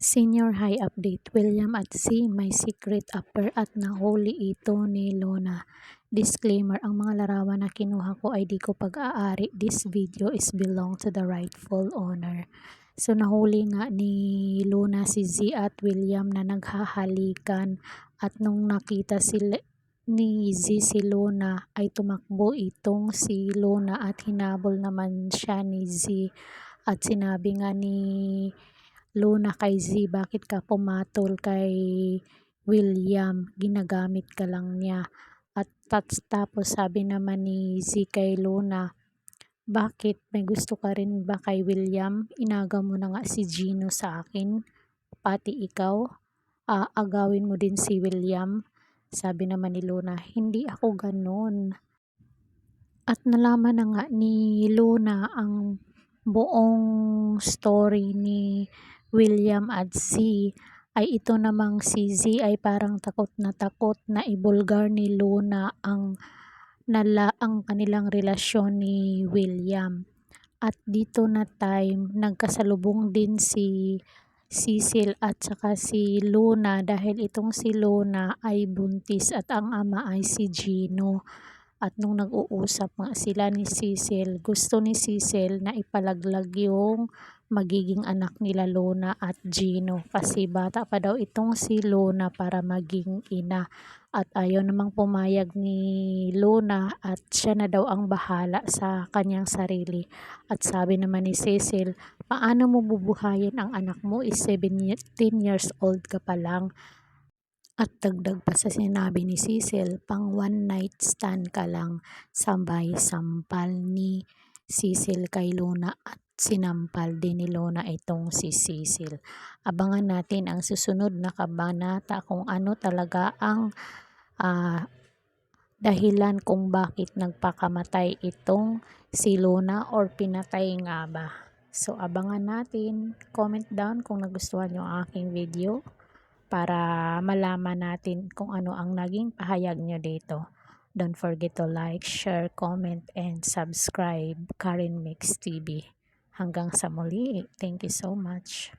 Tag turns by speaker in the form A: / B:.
A: Senior High Update William at C. May secret affair at nahuli ito ni Lona. Disclaimer, ang mga larawan na kinuha ko ay di ko pag-aari. This video is belong to the rightful owner. So nahuli nga ni Luna si Z at William na naghahalikan at nung nakita sila ni Z si Luna ay tumakbo itong si Luna at hinabol naman siya ni Z at sinabi nga ni Luna kay Z, bakit ka pumatol kay William? Ginagamit ka lang niya. At tapos sabi naman ni Z kay Luna, bakit? May gusto ka rin ba kay William? Inaga mo na nga si Gino sa akin. Pati ikaw, aagawin mo din si William. Sabi naman ni Luna, hindi ako ganon. At nalaman na nga ni Luna ang buong story ni William at Z ay ito namang si Z ay parang takot na takot na ibulgar ni Luna ang nala ang kanilang relasyon ni William. At dito na time nagkasalubong din si Cecil at saka si Luna dahil itong si Luna ay buntis at ang ama ay si Gino. At nung nag-uusap nga sila ni Cecil, gusto ni Cecil na ipalaglag yung magiging anak nila Luna at Gino. Kasi bata pa daw itong si Luna para maging ina. At ayaw namang pumayag ni Luna at siya na daw ang bahala sa kanyang sarili. At sabi naman ni Cecil paano mo bubuhayin ang anak mo? Is 17 years old ka pa lang. At dagdag pa sa sinabi ni Cecil pang one night stand ka lang sabay sampal ni Cecil kay Luna at sinampal din ni Lona itong si Cecil. Abangan natin ang susunod na kabanata kung ano talaga ang uh, dahilan kung bakit nagpakamatay itong si Luna or pinatay nga ba. So abangan natin. Comment down kung nagustuhan nyo ang aking video para malaman natin kung ano ang naging pahayag nyo dito. Don't forget to like, share, comment, and subscribe Karen Mix TV. Hanggang sa muli. Thank you so much.